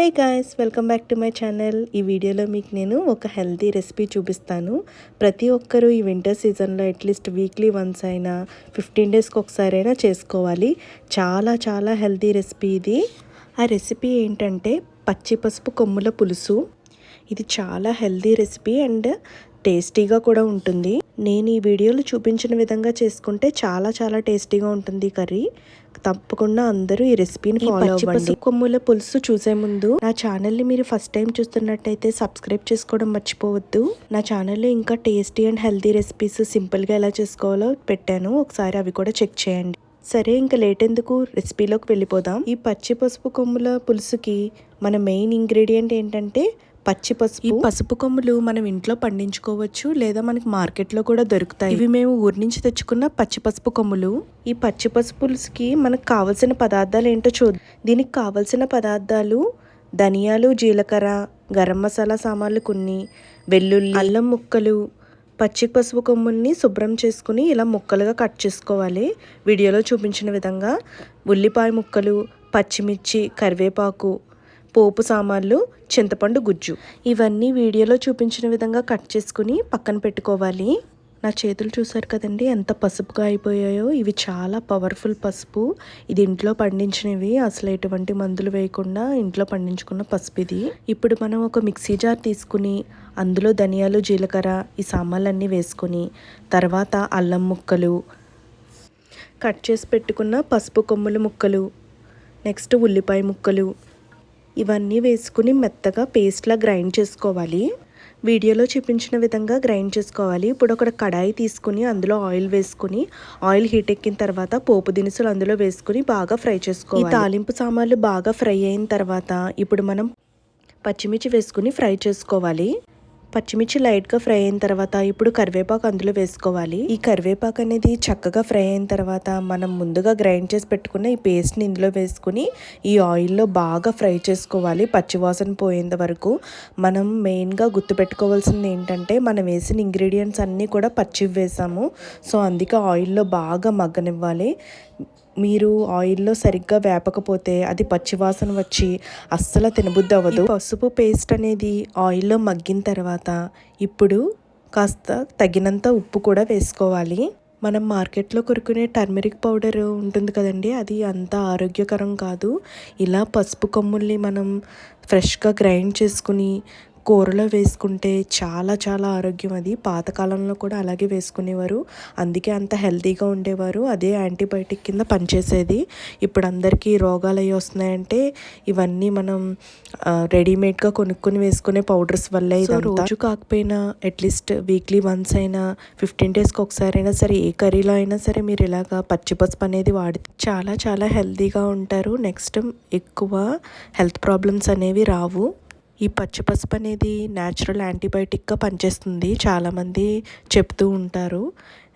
Hey guys welcome back to my channel ఈ వీడియోలో మీకు నేను ఒక హెల్తీ రెసిపీ చూపిస్తాను. ప్రతి ఒక్కరూ ఈ వింటర్ సీజన్లో అట్లీస్ట్ వీక్లీ వన్స్ అయినా ఫిఫ్టీన్ డేస్కి ఒకసారి అయినా చేసుకోవాలి. చాలా చాలా హెల్తీ రెసిపీ ఇది. ఆ రెసిపీ ఏంటంటే పచ్చి పసుపు కొమ్ముల పులుసు. ఇది చాలా హెల్తీ రెసిపీ అండ్ టేస్టీగా కూడా ఉంటుంది. నేను ఈ వీడియోలో చూపించిన విధంగా చేసుకుంటే చాలా చాలా టేస్టీగా ఉంటుంది కర్రీ. తప్పకుండా అందరూ ఈ రెసిపీని ఫాలో అవ్వండి. కొమ్ముల పులుసు చూసే ముందు నా ఛానల్ని మీరు ఫస్ట్ టైం చూస్తున్నట్టయితే సబ్స్క్రైబ్ చేసుకోవడం మర్చిపోవద్దు. నా ఛానల్లో ఇంకా టేస్టీ అండ్ హెల్తీ రెసిపీస్ సింపుల్గా ఎలా చేసుకోవాలో పెట్టాను. ఒకసారి అవి కూడా చెక్ చేయండి. సరే ఇంకా లేట్ ఎందుకు? రెసిపీలోకి వెళ్ళిపోదాం. ఈ పచ్చి పసుపు కొమ్ముల పులుసుకి మన మెయిన్ ఇంగ్రీడియంట్ ఏంటంటే పచ్చి పసుపు. ఈ పసుపు కొమ్ములు మనం ఇంట్లో పండించుకోవచ్చు లేదా మనకి మార్కెట్లో కూడా దొరుకుతాయి. ఇవి మేము ఊరి నుంచి తెచ్చుకున్న పచ్చి పసుపు కొమ్ములు. ఈ పచ్చి పసుపులకి మనకు కావలసిన పదార్థాలు ఏంటో చూద్దాం. దీనికి కావలసిన పదార్థాలు ధనియాలు జీలకర్ర గరం మసాలా సామాన్లు కొన్ని వెల్లుల్లి అల్లం ముక్కలు. పచ్చి పసుపు కొమ్ముల్ని శుభ్రం చేసుకుని ఇలా ముక్కలుగా కట్ చేసుకోవాలి. వీడియోలో చూపించిన విధంగా ఉల్లిపాయ ముక్కలు పచ్చిమిర్చి కరివేపాకు పోపు సామాన్లు చింతపండు గుజ్జు. ఇవన్నీ వీడియోలో చూపించిన విధంగా కట్ చేసుకుని పక్కన పెట్టుకోవాలి. నా చేతులు చూసారు కదండి ఎంత పసుపుగా అయిపోయాయో. ఇవి చాలా పవర్ఫుల్ పసుపు. ఇది ఇంట్లో పండించినవి. అసలు ఎటువంటి మందులు వేయకుండా ఇంట్లో పండించుకున్న పసుపు ఇది. ఇప్పుడు మనం ఒక మిక్సీ జార్ తీసుకుని అందులో ధనియాలు జీలకర్ర ఈ సామాన్లన్నీ వేసుకొని తర్వాత అల్లం ముక్కలు కట్ చేసి పెట్టుకున్న పసుపు కొమ్ముల ముక్కలు నెక్స్ట్ ఉల్లిపాయ ముక్కలు ఇవన్నీ వేసుకుని మెత్తగా పేస్ట్లా గ్రైండ్ చేసుకోవాలి. వీడియోలో చూపించిన విధంగా గ్రైండ్ చేసుకోవాలి. ఇప్పుడు ఒక కడాయి తీసుకుని అందులో ఆయిల్ వేసుకుని ఆయిల్ హీట్ ఎక్కిన తర్వాత పోపు దినుసులు అందులో వేసుకుని బాగా ఫ్రై చేసుకోవాలి. ఈ తాలింపు సామాన్లు బాగా ఫ్రై అయిన తర్వాత ఇప్పుడు మనం పచ్చిమిర్చి వేసుకుని ఫ్రై చేసుకోవాలి. పచ్చిమిర్చి లైట్గా ఫ్రై అయిన తర్వాత ఇప్పుడు కరివేపాకు అందులో వేసుకోవాలి. ఈ కరివేపాకు అనేది చక్కగా ఫ్రై అయిన తర్వాత మనం ముందుగా గ్రైండ్ చేసి పెట్టుకున్న ఈ పేస్ట్ని ఇందులో వేసుకుని ఈ ఆయిల్లో బాగా ఫ్రై చేసుకోవాలి పచ్చివాసన పోయేంత వరకు. మనం మెయిన్గా గుర్తుపెట్టుకోవాల్సింది ఏంటంటే మనం వేసిన ఇంగ్రీడియంట్స్ అన్నీ కూడా పచ్చివి వేసాము. సో అందుకే ఆయిల్లో బాగా మగ్గనివ్వాలి. మీరు ఆయిల్లో సరిగ్గా వేపకపోతే అది పచ్చివాసన వచ్చి అస్సలు తినబుద్ధి అవ్వదు పసుపు పేస్ట్ అనేది ఆయిల్లో మగ్గిన తర్వాత ఇప్పుడు కాస్త తగినంత ఉప్పు కూడా వేసుకోవాలి. మనం మార్కెట్లో కొరుకునే టర్మరిక్ పౌడర్ ఉంటుంది కదండి అది అంత ఆరోగ్యకరం కాదు. ఇలా పసుపు కొమ్ముల్ని మనం ఫ్రెష్గా గ్రైండ్ చేసుకుని కూరలో వేసుకుంటే చాలా చాలా ఆరోగ్యం అది. పాతకాలంలో కూడా అలాగే వేసుకునేవారు. అందుకే అంత హెల్తీగా ఉండేవారు. అదే యాంటీబయాటిక్ కింద పనిచేసేది. ఇప్పుడు అందరికీ రోగాలు అవి వస్తున్నాయంటే ఇవన్నీ మనం రెడీమేడ్గా కొనుక్కొని వేసుకునే పౌడర్స్ వల్లే రోజు కాకపోయినా అట్లీస్ట్ వీక్లీ వన్స్ అయినా ఫిఫ్టీన్ డేస్కి ఒకసారి అయినా సరే ఏ కర్రీలో అయినా సరే మీరు ఇలాగా పచ్చి పసుపు అనేది వాడి చాలా చాలా హెల్తీగా ఉంటారు. నెక్స్ట్ ఎక్కువ హెల్త్ ప్రాబ్లమ్స్ అనేవి రావు. ఈ పచ్చి పసుపు అనేది న్యాచురల్ యాంటీబయాటిక్గా పనిచేస్తుంది. చాలామంది చెప్తూ ఉంటారు.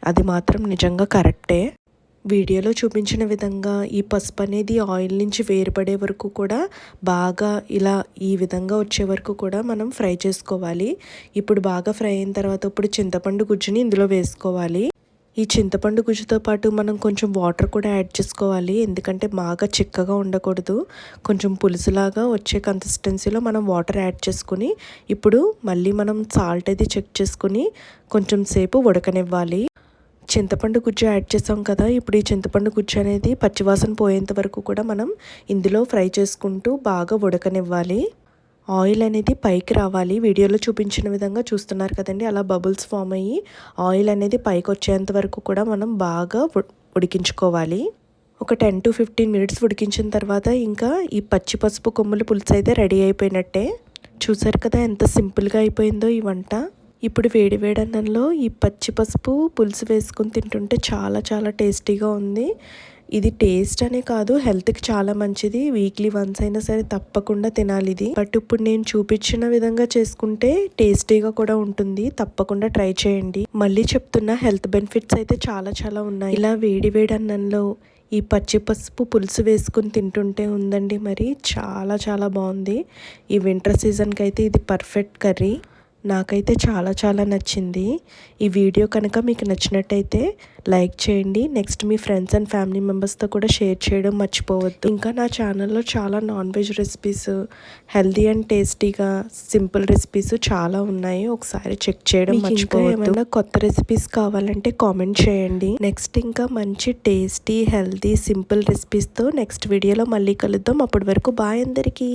అది మాత్రం నిజంగా కరెక్టే. వీడియోలో చూపించిన విధంగా ఈ పసుపు అనేది ఆయిల్ నుంచి వేరుపడే వరకు కూడా బాగా ఇలా ఈ విధంగా వచ్చే వరకు కూడా మనం ఫ్రై చేసుకోవాలి. ఇప్పుడు బాగా ఫ్రై అయిన తర్వాత ఇప్పుడు చింతపండు గుజ్జుని ఇందులో వేసుకోవాలి. ఈ చింతపండు గుజ్జుతో పాటు మనం కొంచెం వాటర్ కూడా యాడ్ చేసుకోవాలి. ఎందుకంటే బాగా చిక్కగా ఉండకూడదు. కొంచెం పులుసులాగా వచ్చే కన్సిస్టెన్సీలో మనం వాటర్ యాడ్ చేసుకుని ఇప్పుడు మళ్ళీ మనం సాల్ట్ అది చెక్ చేసుకుని కొంచెం సేపు ఉడకనివ్వాలి. చింతపండు గుజ్జు యాడ్ చేసాం కదా ఇప్పుడు ఈ చింతపండు గుజ్జు అనేది పచ్చివాసన పోయేంత వరకు కూడా మనం ఇందులో ఫ్రై చేసుకుంటూ బాగా ఉడకనివ్వాలి. ఆయిల్ అనేది పైకి రావాలి. వీడియోలో చూపించిన విధంగా చూస్తున్నారు కదండి. అలా బబుల్స్ ఫామ్ అయ్యి ఆయిల్ అనేది పైకి వచ్చేంత వరకు కూడా మనం బాగా ఉడికించుకోవాలి. ఒక టెన్ టు ఫిఫ్టీన్ మినిట్స్ ఉడికించిన తర్వాత ఇంకా ఈ పచ్చి పసుపు కొమ్ముల పులుసు అయితే రెడీ అయిపోయినట్టే. చూసారు కదా ఎంత సింపుల్గా అయిపోయిందో ఈ వంట. ఇప్పుడు వేడి వేడన్నంలో ఈ పచ్చి పసుపు పులుసు వేసుకుని తింటుంటే చాలా చాలా టేస్టీగా ఉంది. ఇది టేస్ట్ అనే కాదు హెల్త్కి చాలా మంచిది. వీక్లీ వన్స్ అయినా సరే తప్పకుండా తినాలి ఇది. బట్ ఇప్పుడు నేను చూపించిన విధంగా చేసుకుంటే టేస్టీగా కూడా ఉంటుంది. తప్పకుండా ట్రై చేయండి. మళ్ళీ చెప్తున్నా హెల్త్ బెనిఫిట్స్ అయితే చాలా చాలా ఉన్నాయి. ఇలా వేడి వేడి అన్నంలో ఈ పచ్చి పసుపు పులుసు వేసుకుని తింటుంటే ఉందండి మరి. చాలా చాలా బాగుంది. ఈ వింటర్ సీజన్కి అయితే ఇది పర్ఫెక్ట్ కర్రీ. నాకైతే చాలా చాలా నచ్చింది. ఈ వీడియో కనుక మీకు నచ్చినట్టయితే లైక్ చేయండి. నెక్స్ట్ మీ ఫ్రెండ్స్ అండ్ ఫ్యామిలీ మెంబర్స్తో కూడా షేర్ చేయడం మర్చిపోవద్దు. ఇంకా నా ఛానల్లో చాలా non veg recipes healthy and టేస్టీగా సింపుల్ రెసిపీస్ చాలా ఉన్నాయి. ఒకసారి చెక్ చేయడం మర్చిపోవద్దు. ఏమైనా కొత్త రెసిపీస్ కావాలంటే కామెంట్ చేయండి. నెక్స్ట్ ఇంకా మంచి టేస్టీ హెల్దీ సింపుల్ రెసిపీస్తో నెక్స్ట్ వీడియోలో మళ్ళీ కలుద్దాం. అప్పటి వరకు బాయ్ అందరికీ.